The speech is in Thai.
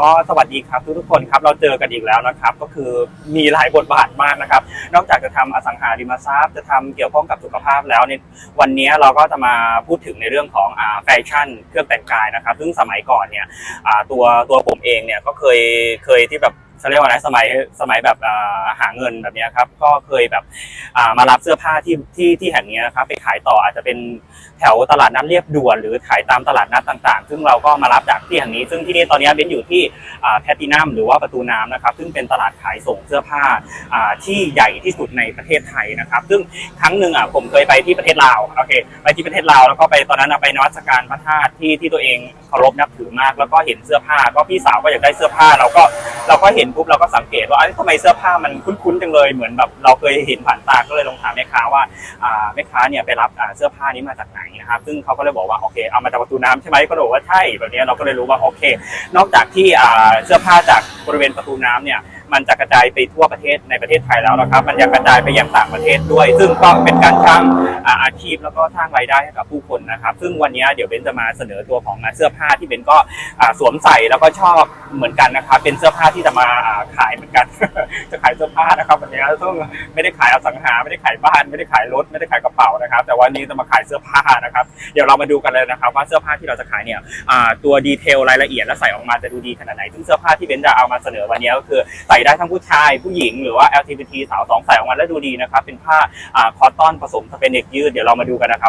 ก็สวัสดีครับทุกๆคนครับเราเจอกันอีกแล้วนะครับ ก็คือมีหลายบทบาทมากนะครับ นอกจากจะทำอสังหาริมทรัพย์ จะทำเกี่ยวข้องกับสุขภาพแล้วเนี่ยวันนี้เราก็จะมาพูดถึงในเรื่องของแฟชั่นเครื่องแต่งกายนะครับ ซึ่งสมัยก่อนเนี่ยตัวตัวผมเองเนี่ยก็เคยเคยที่แบบ เขาเรียกว่าอะไรสมัยสมัยแบบหาเงินแบบนี้ครับก็เคยแบบมารับเสื้อผ้าที่ที่ที่แห่งนี้นะครับไปขายต่ออาจจะเป็นแถวตลาดนัดเรียบด่วนหรือขายตามตลาดนัดต่างๆ ซึ่งเราก็มารับจากที่แห่งนี้ ซึ่งที่นี่ตอนนี้เบนอยู่ที่แพตตินัมหรือว่าประตูน้ำนะครับ ซึ่งเป็นตลาดขายส่งเสื้อผ้าที่ใหญ่ที่สุดในประเทศไทยนะครับ ซึ่งครั้งหนึ่งอะผมเคยไปที่ประเทศลาวโอเคไปที่ประเทศลาวแล้วก็ไปตอนนั้นไปนวัตการพระธาตุที่ที่ตัวเองเคารพนับถือมาก แล้วก็เห็นเสื้อผ้าก็พี่สาวก็อยากได้เสื้อผ้าเราก็ เราก็เห็นปุ๊บเราก็สังเกตว่าเอ้ยทำไมเสื้อผ้ามันคุ้นๆจังเลยเหมือนแบบเราเคยเห็นผ่านตาก็เลยลองถามแม่ค้าว่าอ่าแม่ค้าเนี่ยไปรับอ่าเสื้อผ้านี้มาจากไหนนะครับซึ่งเขาก็เลยบอกว่าโอเคเอามาจากประตูน้ำใช่ไหมก็เลยบอกว่าใช่แบบนี้เราก็เลยรู้ว่าโอเค นอกจากที่อ่าเสื้อผ้าจากบริเวณประตูน้ำเนี่ย มันจะกระจายไปทั่วประเทศในประเทศไทยแล้วนะครับ มันยังกระจายไปยังต่างประเทศด้วย ซึ่งก็เป็นการสร้างอาชีพแล้วก็สร้างรายได้ให้กับผู้คนนะครับ ซึ่งวันนี้เดี๋ยวเบนจะมาเสนอตัวของเสื้อผ้าที่เบนก็สวมใส่แล้วก็ชอบเหมือนกันนะครับ เป็นเสื้อผ้าที่จะมาขายเหมือนกัน จะขายเสื้อผ้านะครับวันนี้ซึ่งไม่ได้ขายอสังหาไม่ได้ขายบ้าน ไม่ได้ขายรถไม่ได้ขายกระเป๋านะครับ แต่วันนี้จะมาขายเสื้อผ้านะครับ เดี๋ยวเรามาดูกันเลยนะครับ ว่าเสื้อผ้าที่เราจะขายเนี่ยตัวดีเทลรายละเอียดและใส่ออกมาจะดูดีขนาดไหนซึ่งเสื้อผ้าที่เบนจะเอามาเสนอวันนี้ก็คือใส่ได้ทั้งผู้ชายผู้หญิงหรือว่า LGBT สาวสองใส่ออกมาแล้วดูดีนะครับ เป็นผ้าคอตตอนผสมสเปนเด็กยืดเดี๋ยวเรามาดูกันนะครับ